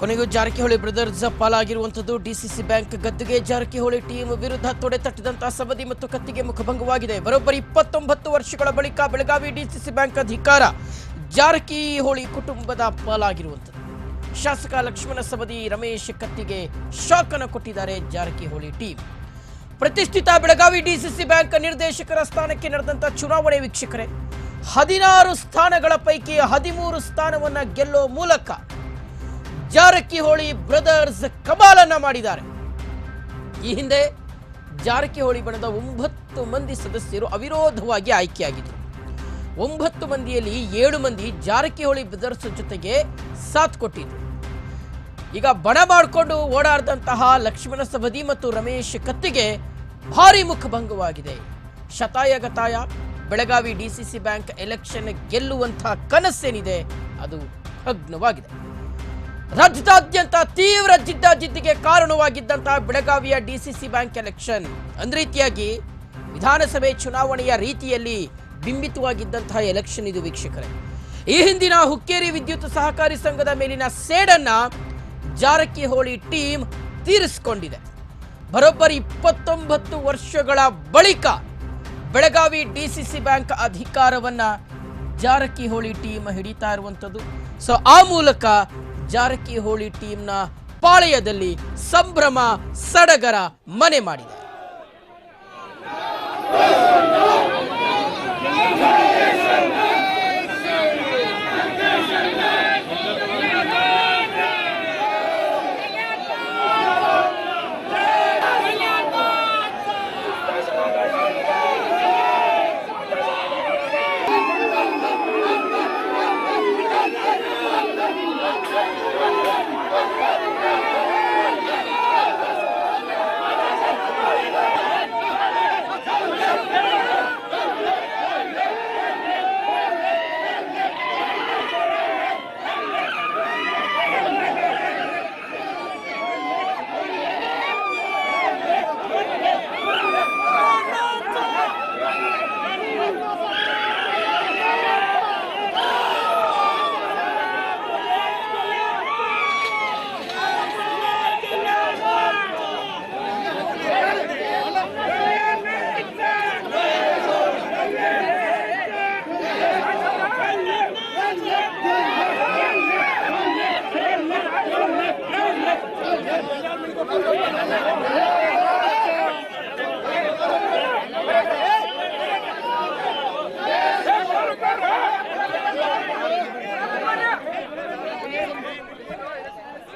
ಕೊನೆಗೂ ಜಾರಕಿಹೊಳಿ ಬ್ರದರ್ಸ್ ಪಾಲಾಗಿರುವಂಥದ್ದು DCC bank ಗದ್ದುಗೆ. ಜಾರಕಿಹೊಳಿ ಟೀಮ್ ವಿರುದ್ಧ ತೊಡೆ ತಟ್ಟಿದಂತಹ ಸಬದಿ ಮತ್ತು ಕತ್ತಿಗೆ ಮುಖಭಂಗವಾಗಿದೆ. ಬರೋಬ್ಬರಿ ಇಪ್ಪತ್ತೊಂಬತ್ತು ವರ್ಷಗಳ ಬಳಿಕ ಬೆಳಗಾವಿ ಡಿಸಿಸಿ ಬ್ಯಾಂಕ್ ಅಧಿಕಾರ ಜಾರಕಿಹೊಳಿ ಕುಟುಂಬದ ಪಾಲಾಗಿರುವಂಥದ್ದು. ಶಾಸಕ ಲಕ್ಷ್ಮಣ ಸಬದಿ ರಮೇಶ್ ಕತ್ತಿಗೆ ಶಾಕ್ ಅನ್ನು ಕೊಟ್ಟಿದ್ದಾರೆ ಜಾರಕಿಹೊಳಿ ಟೀಮ್. ಪ್ರತಿಷ್ಠಿತ ಬೆಳಗಾವಿ ಡಿಸಿಸಿ ಬ್ಯಾಂಕ್ ನಿರ್ದೇಶಕರ ಸ್ಥಾನಕ್ಕೆ ನಡೆದಂತಹ ಚುನಾವಣೆ ವೀಕ್ಷಕರೇ, ಹದಿನಾರು ಸ್ಥಾನಗಳ ಪೈಕಿ ಹದಿಮೂರು ಸ್ಥಾನವನ್ನ ಗೆಲ್ಲೋ ಮೂಲಕ ಜಾರಕಿಹೊಳಿ ಬ್ರದರ್ಸ್ ಕಮಾಲನ್ನ ಮಾಡಿದ್ದಾರೆ. ಈ ಹಿಂದೆ ಜಾರಕಿಹೊಳಿ ಬಣದ ಒಂಬತ್ತು ಮಂದಿ ಸದಸ್ಯರು ಅವಿರೋಧವಾಗಿ ಆಯ್ಕೆಯಾಗಿದ್ದರು. ಒಂಬತ್ತು ಮಂದಿಯಲ್ಲಿ ಏಳು ಮಂದಿ ಜಾರಕಿಹೊಳಿ ಬ್ರದರ್ಸ್ ಜೊತೆಗೆ ಸಾಥ್ ಕೊಟ್ಟಿದ್ರು. ಈಗ ಬಣ ಮಾಡಿಕೊಂಡು ಓಡಾಡಿದಂತಹ ಲಕ್ಷ್ಮಣ ಸಬದಿ ಮತ್ತು ರಮೇಶ್ ಕತ್ತಿಗೆ ಭಾರಿ ಮುಖಭಂಗವಾಗಿದೆ. ಶತಾಯ ಗತಾಯ ಬೆಳಗಾವಿ ಡಿಸಿಸಿ ಬ್ಯಾಂಕ್ ಎಲೆಕ್ಷನ್ ಗೆಲ್ಲುವಂತಹ ಕನಸೇನಿದೆ, ಅದು ಭಗ್ನವಾಗಿದೆ ರಾಜ್ಯದಾದ್ಯಂತ ತೀವ್ರ ಜಿದ್ದಾಜಿದ್ದಿಗೆ ಕಾರಣವಾಗಿದ್ದಂತಹ ಬೆಳಗಾವಿಯ ಡಿಸಿಸಿ ಬ್ಯಾಂಕ್ ಎಲೆಕ್ಷನ್. ಅಂದ ರೀತಿಯಾಗಿ ವಿಧಾನಸಭೆ ಚುನಾವಣೆಯ ರೀತಿಯಲ್ಲಿ ಬಿಂಬಿತವಾಗಿದ್ದಂತಹ ಎಲೆಕ್ಷನ್ ಇದು ವೀಕ್ಷಕರೇ. ಈ ಹಿಂದಿನ ಹುಕ್ಕೇರಿ ವಿದ್ಯುತ್ ಸಹಕಾರಿ ಸಂಘದ ಮೇಲಿನ ಸೇಡನ್ನ ಜಾರಕಿಹೊಳಿ ಟೀಮ್ ತೀರಿಸಿಕೊಂಡಿದೆ. ಬರೋಬ್ಬರಿ ಇಪ್ಪತ್ತೊಂಬತ್ತು ವರ್ಷಗಳ ಬಳಿಕ ಬೆಳಗಾವಿ ಡಿಸಿಸಿ ಬ್ಯಾಂಕ್ ಅಧಿಕಾರವನ್ನ ಜಾರಕಿಹೊಳಿ ಟೀಮ್ ಹಿಡಿತಾ ಇರುವಂಥದ್ದು. ಸೊ ಆ ಮೂಲಕ ಜಾರಕಿಹೊಳಿ ಟೀಮ್ನ ಪಾಳೆಯದಲ್ಲಿ ಸಂಭ್ರಮ ಸಡಗರ ಮನೆ ಮಾಡಿದೆ.